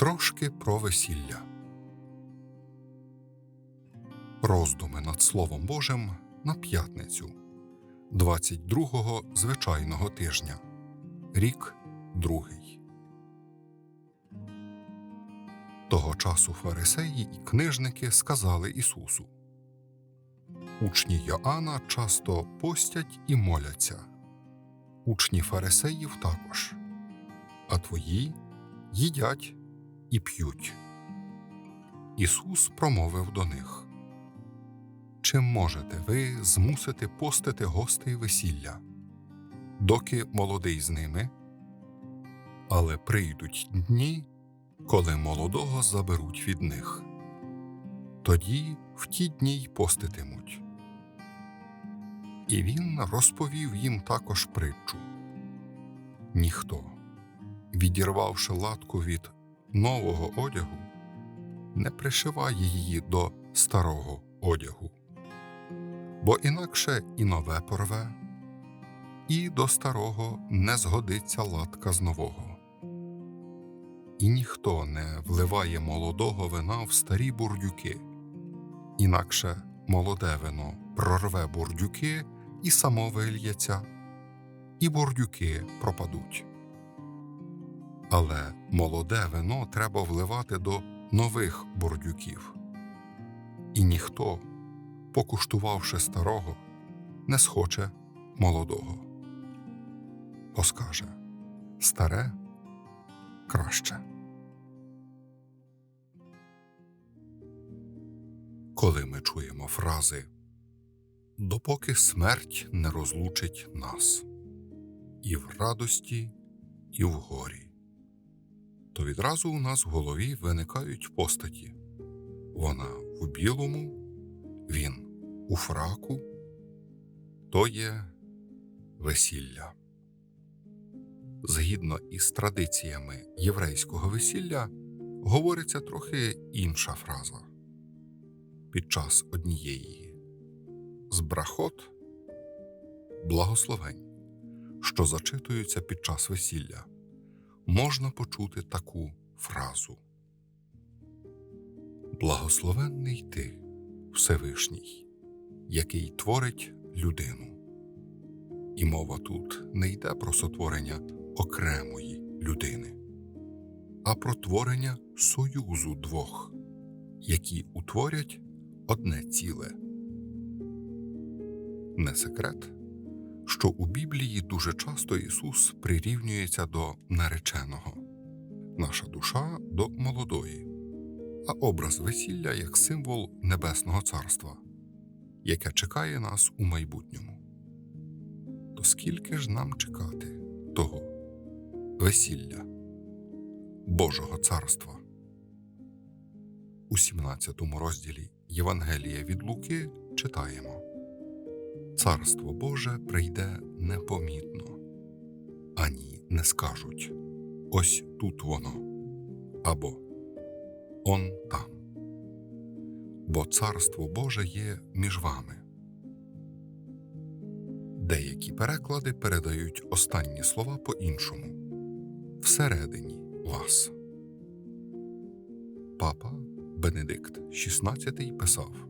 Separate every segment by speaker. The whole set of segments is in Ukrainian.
Speaker 1: Трошки про весілля. Роздуми над Словом Божим на п'ятницю 22-го звичайного тижня. Рік другий. Того часу фарисеї і книжники сказали Ісусу. Учні Йоанна часто постять і моляться. Учні фарисеїв також, а твої їдять і п'ють. Ісус промовив до них Чи можете ви змусити постити гостей весілля, доки молодий з ними? Але прийдуть дні, коли молодого заберуть від них. Тоді в ті дні й поститимуть. І він розповів їм також притчу ніхто, відірвавши латку від нового одягу, не пришиває її до старого одягу, бо інакше і нове порве, і до старого не згодиться латка з нового. І ніхто не вливає молодого вина в старі бурдюки, інакше молоде вино прорве бурдюки і само вильється, і бурдюки пропадуть. Але молоде вино треба вливати до нових бурдюків. І ніхто, покуштувавши старого, не схоче молодого. Бо скаже старе краще. Коли ми чуємо фрази допоки смерть не розлучить нас і в радості, і в горі то відразу у нас в голові виникають постаті. Вона в білому, він у фраку, то є весілля. Згідно із традиціями єврейського весілля, говориться трохи інша фраза. Під час однієї з брахот благословень, що зачитуються під час весілля можна почути таку фразу Благословенний ти, Всевишній, який творить людину. І мова тут не йде про сотворення окремої людини, а про творення союзу двох, які утворять одне ціле. Не секрет що у Біблії дуже часто Ісус прирівнюється до нареченого, наша душа до молодої, а образ весілля як символ Небесного Царства, яке чекає нас у майбутньому. То скільки ж нам чекати того весілля, Божого царства? У 17 розділі Євангелія від Луки читаємо. Царство Боже прийде непомітно, ані не скажуть ось тут воно або он там. Бо Царство Боже є між вами. Деякі переклади передають останні слова по іншому всередині вас. Папа Бенедикт XVI писав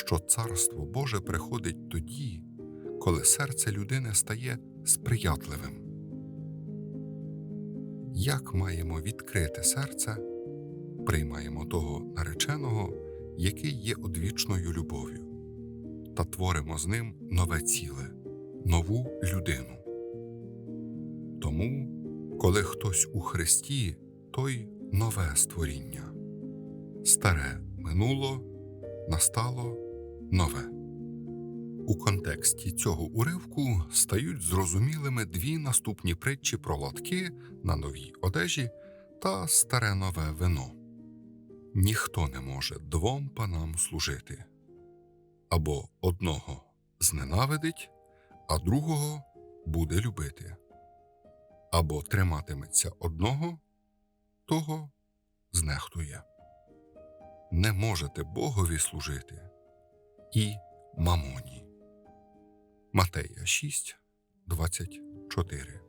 Speaker 1: що Царство Боже приходить тоді, коли серце людини стає сприятливим. Як маємо відкрити серце, приймаємо того нареченого, який є одвічною любов'ю, та творимо з ним нове ціле, нову людину. Тому, коли хтось у Христі, той нове створіння, старе минуло, настало нове. У контексті цього уривку стають зрозумілими дві наступні притчі про латки на новій одежі та старе нове вино. Ніхто не може двом панам служити або одного зненавидить, а другого буде любити, або триматиметься одного, того знехтує. Не можете Богові служити і Мамоні. Матея 6, 24.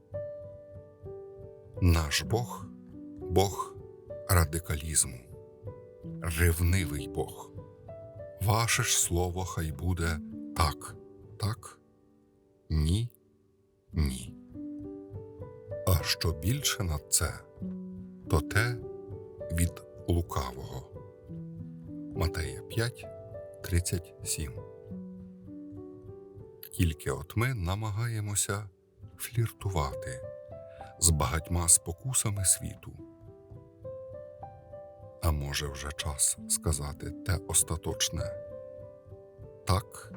Speaker 1: Наш Бог Бог радикалізму. Ревнивий Бог. Ваше ж слово хай буде так, так, ні, ні. А що більше над це, то те від лукавого. Матея 5, 37. Тільки от ми намагаємося фліртувати з багатьма спокусами світу. А може вже час сказати те остаточне так.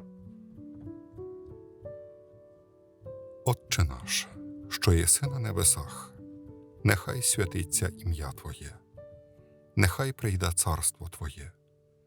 Speaker 1: Отче наш, що єси на небесах, нехай святиться ім'я Твоє, нехай прийде царство Твоє,